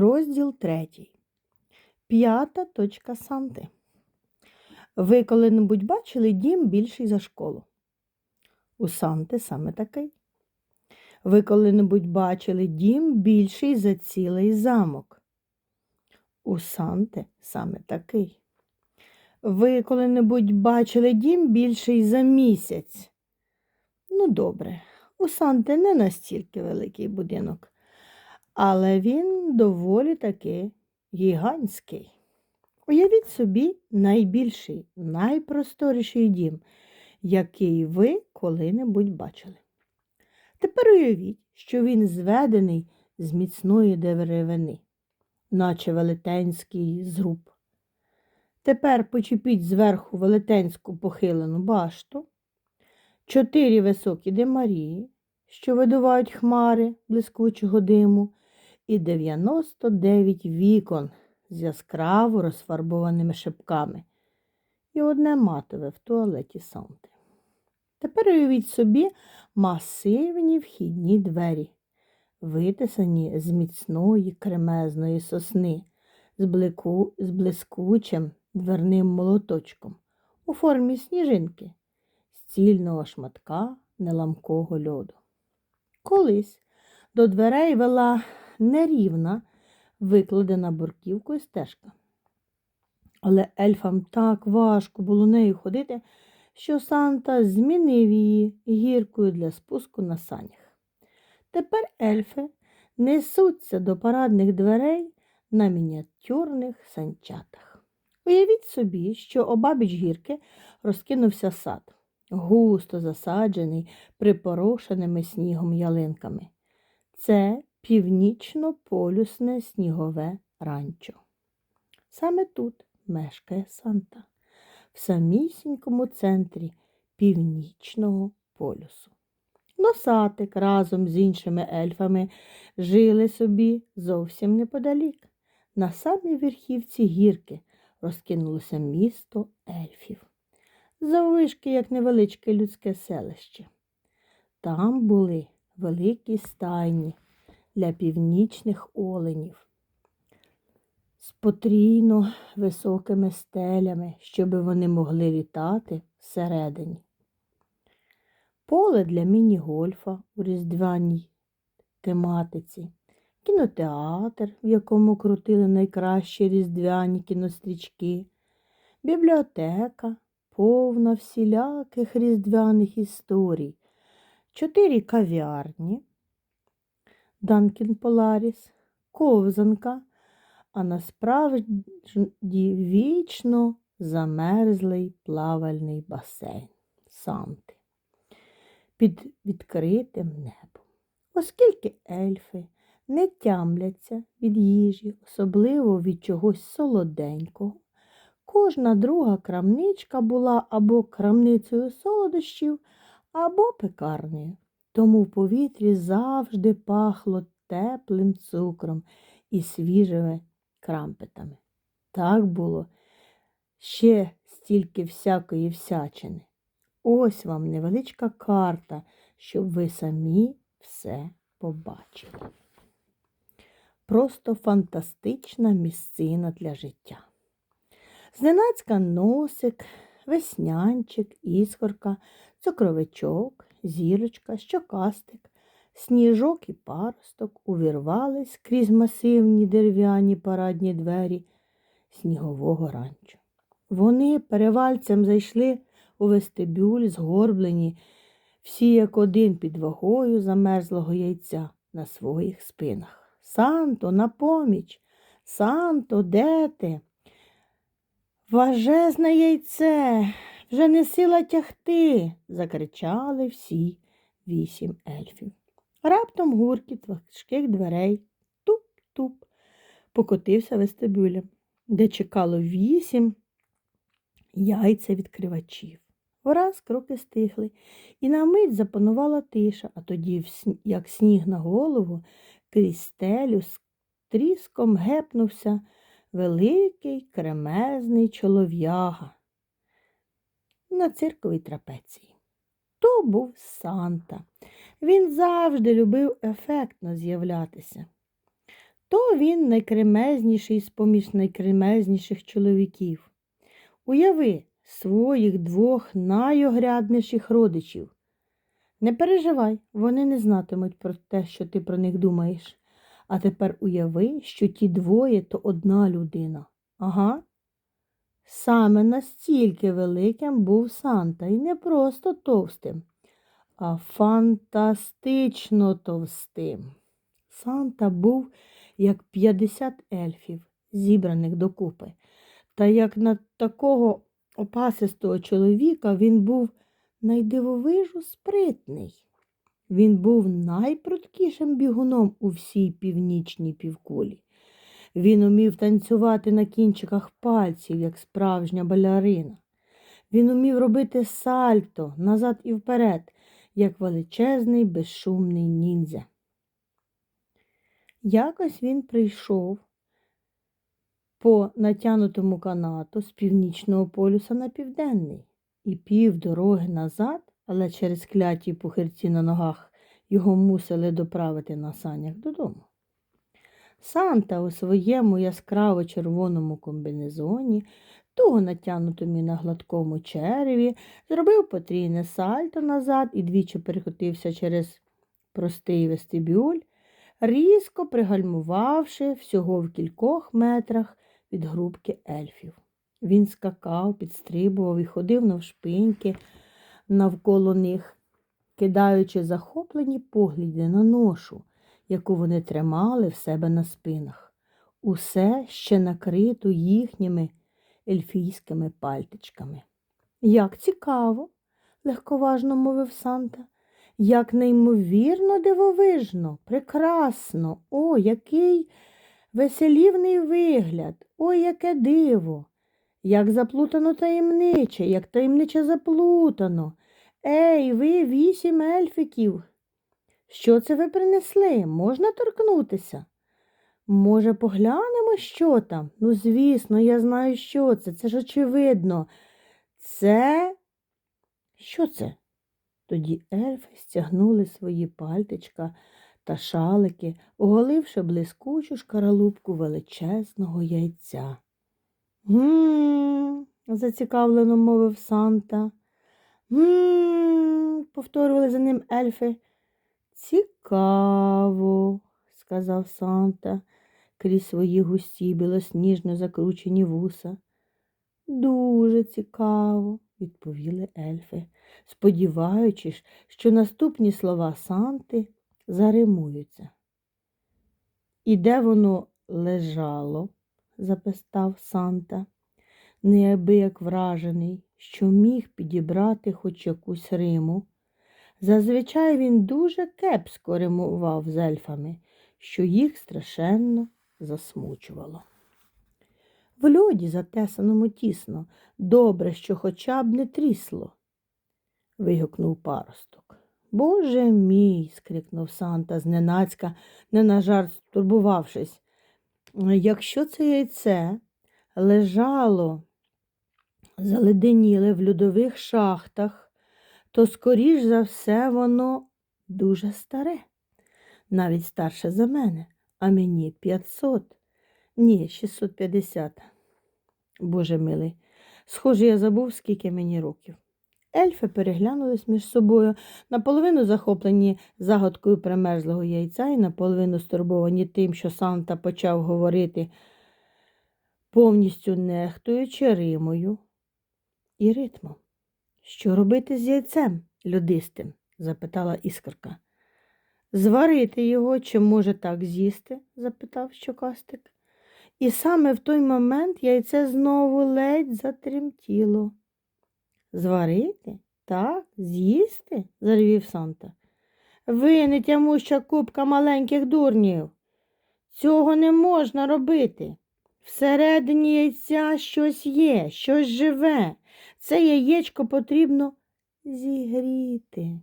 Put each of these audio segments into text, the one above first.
Розділ третій. П'ята точка Санти. Ви коли-небудь бачили дім більший за школу? У Санти саме такий. Ви коли-небудь бачили дім більший за цілий замок? У Санти саме такий. Ви коли-небудь бачили дім більший за місяць? Ну, добре, у Санти не настільки великий будинок, але він доволі таки гігантський. Уявіть собі найбільший, найпросторіший дім, який ви коли-небудь бачили. Тепер уявіть, що він зведений з міцної деревини, наче велетенський зруб. Тепер почепіть зверху велетенську похилену башту, чотири високі димарі, що видувають хмари блискучого диму, і 99 вікон з яскраво розфарбованими шипками і одне матове в туалеті Санти. Тепер уявіть собі масивні вхідні двері, витисані з міцної кремезної сосни, з, блику, з блискучим дверним молоточком у формі сніжинки, з цільного шматка неламкого льоду. Колись до дверей вела нерівна, викладена бурківкою стежка. Але ельфам так важко було нею ходити, що Санта змінив її гіркою для спуску на санях. Тепер ельфи несуться до парадних дверей на мініатюрних санчатах. Уявіть собі, що обабіч гірки розкинувся сад, густо засаджений припорошеними снігом ялинками. Це північно-полюсне снігове ранчо. Саме тут мешкає Санта, в самісінькому центрі північного полюсу. Носатик разом з іншими ельфами жили собі зовсім неподалік. На самій верхівці гірки розкинулося місто ельфів, заввишки, як невеличке людське селище. Там були великі стайні для північних оленів. З потрійно високими стелями, щоб вони могли літати всередині. Поле для міні-гольфа у різдвяній тематиці, кінотеатр, в якому крутили найкращі різдвяні кінострічки, бібліотека, повна всіляких різдвяних історій, чотири кав'ярні, Данкін Поларіс, ковзанка, а насправді вічно замерзлий плавальний басейн Санти під відкритим небом. Оскільки ельфи не тямляться від їжі, особливо від чогось солоденького, кожна друга крамничка була або крамницею солодощів, або пекарнею. Тому в повітрі завжди пахло теплим цукром і свіжими крампетами. Так було ще стільки всякої всячини. Ось вам невеличка карта, щоб ви самі все побачили. Просто фантастична місцина для життя. Зненацька носик, веснянчик, іскорка, цукровичок, зірочка, щокастик, сніжок і паросток увірвались крізь масивні дерев'яні парадні двері снігового ранчо. Вони перевальцем зайшли у вестибюль, згорблені, всі як один під вагою замерзлого яйця на своїх спинах. Санто, на поміч! Санто, де ти? Важезне яйце, вже не сила тягти, закричали всі вісім ельфів. Раптом гуркіт важких дверей туп-туп покотився вестибюлем, де чекало вісім яйця відкривачів. Враз кроки стихли, і на мить запанувала тиша, а тоді, як сніг на голову, крізь стелю з тріском гепнувся великий кремезний чолов'яга на цирковій трапеції. То був Санта. Він завжди любив ефектно з'являтися. то він найкремезніший з поміж найкремезніших чоловіків. Уяви своїх двох найогрядніших родичів. Не переживай, вони не знатимуть про те, що ти про них думаєш. А тепер уяви, що ті двоє то одна людина. Ага. Саме настільки великим був Санта, і не просто товстим, а фантастично товстим. Санта був як 50 ельфів, зібраних докупи. Та як на такого опасистого чоловіка він був найдивовижу спритний. Він був найпруткішим бігуном у всій північній півкулі. Він умів танцювати на кінчиках пальців, як справжня балерина. Він умів робити сальто назад і вперед, як величезний безшумний ніндзя. Якось він прийшов по натянутому канату з північного полюса на південний і пів дороги назад, але через кляті пухирці на ногах його мусили доправити на санях додому. Санта у своєму яскраво червоному комбінезоні, туго натягнутому на гладкому череві, зробив потрійне сальто назад і двічі перекотився через простий вестибюль, різко пригальмувавши всього в кількох метрах від грубки ельфів. Він скакав, підстрибував і ходив навшпиньки навколо них, кидаючи захоплені погляди на ношу, яку вони тримали в себе на спинах, усе ще накриту їхніми ельфійськими пальтичками. Як цікаво, легковажно мовив Санта. Як неймовірно дивовижно, прекрасно, о, який веселівний вигляд, ой, яке диво, як заплутано таємниче, як таємниче заплутано. Ей, ви вісім ельфиків. Що це ви принесли? Можна торкнутися? Може, поглянемо, що там? Ну, звісно, я знаю, що це. Це ж очевидно. Це. Що це? Тоді ельфи стягнули свої пальтичка та шалики, оголивши блискучу шкаралупку величезного яйця. Гм, зацікавлено мовив Санта. Гм, повторювали за ним ельфи. Цікаво, сказав Санта крізь свої густі білосніжно закручені вуса. Дуже цікаво, відповіли ельфи, сподіваючись, що наступні слова Санти заримуються. І де воно лежало? запитав Санта, неабияк вражений, що міг підібрати хоч якусь риму. Зазвичай він дуже кепсько римував з ельфами, що їх страшенно засмучувало. В льоді, затесаному тісно, добре, що хоча б не трісло, вигукнув паросток. Боже мій, скрикнув Санта зненацька, не на жарт стурбувавшись. Якщо це яйце лежало, заледеніле в льодових шахтах, то, скоріш за все, воно дуже старе, навіть старше за мене, а мені 500, ні, 650. Боже милий, схоже, я забув, скільки мені років. Ельфи переглянулись між собою, наполовину захоплені загадкою примерзлого яйця і наполовину стурбовані тим, що Санта почав говорити, повністю нехтуючи римою і ритмом. Що робити з яйцем людистим? запитала іскорка. Зварити його чи, може, так з'їсти? запитав щокастик. І саме в той момент яйце знову ледь затремтіло. Зварити? Так, з'їсти? зарвів Санта. Ви не тямуща купка маленьких дурнів. Цього не можна робити. Всередині яйця щось є, щось живе. Це яєчко потрібно зігріти.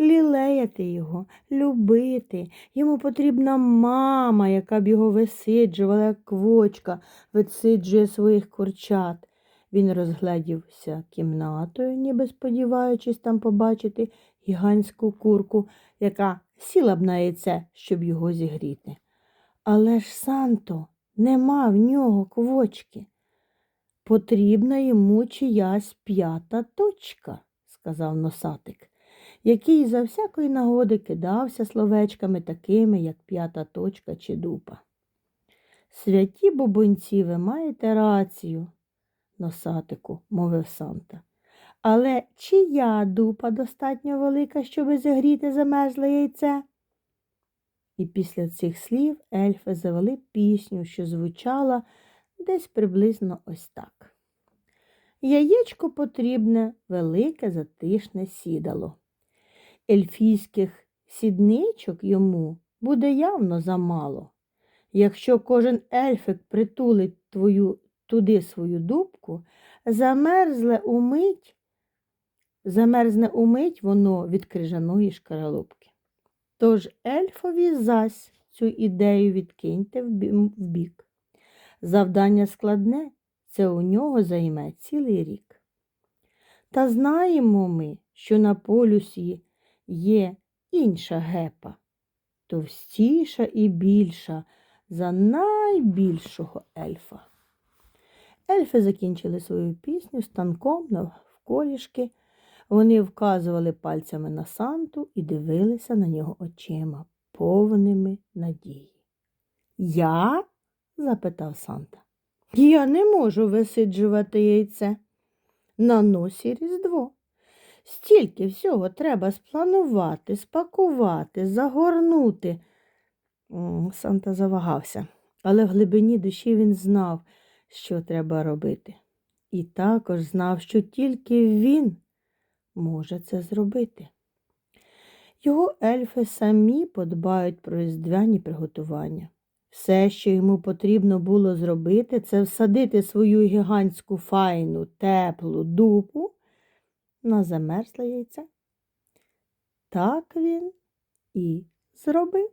Лілеяти його, любити. Йому потрібна мама, яка б його висиджувала, як квочка висиджує своїх курчат. Він розгледівся кімнатою, ніби сподіваючись там побачити гігантську курку, яка сіла б на яйце, щоб його зігріти. Але ж Санто, нема в нього квочки. Потрібна йому чиясь п'ята точка, сказав носатик, який за всякої нагоди кидався словечками такими, як п'ята точка чи дупа. Святі бубонці, ви маєте рацію, носатику, мовив Санта. Але чия дупа достатньо велика, щоби зігріти замерзле яйце? І після цих слів ельфи завели пісню, що звучала десь приблизно ось так. Яєчко потрібне велике затишне сідало. Ельфійських сідничок йому буде явно замало. Якщо кожен ельфик притулить твою, туди свою дубку, замерзле умить, замерзне умить воно від крижаної шкаралупки. Тож ельфові зась цю ідею відкиньте в бі- в бік. Завдання складне, це у нього займе цілий рік. Та знаємо ми, що на полюсі є інша гепа, товстіша і більша за найбільшого ельфа. Ельфи закінчили свою пісню станком навколішки. Вони вказували пальцями на Санту і дивилися на нього очима, повними надії. Я? запитав Санта. Я не можу висиджувати яйце. На носі різдво. Стільки всього треба спланувати, спакувати, загорнути. Санта завагався, але в глибині душі він знав, що треба робити. І також знав, що тільки він може це зробити. Його ельфи самі подбають про різдвяні приготування. Все, що йому потрібно було зробити, це всадити свою гігантську файну, теплу дупу на замерзле яйце. Так він і зробив.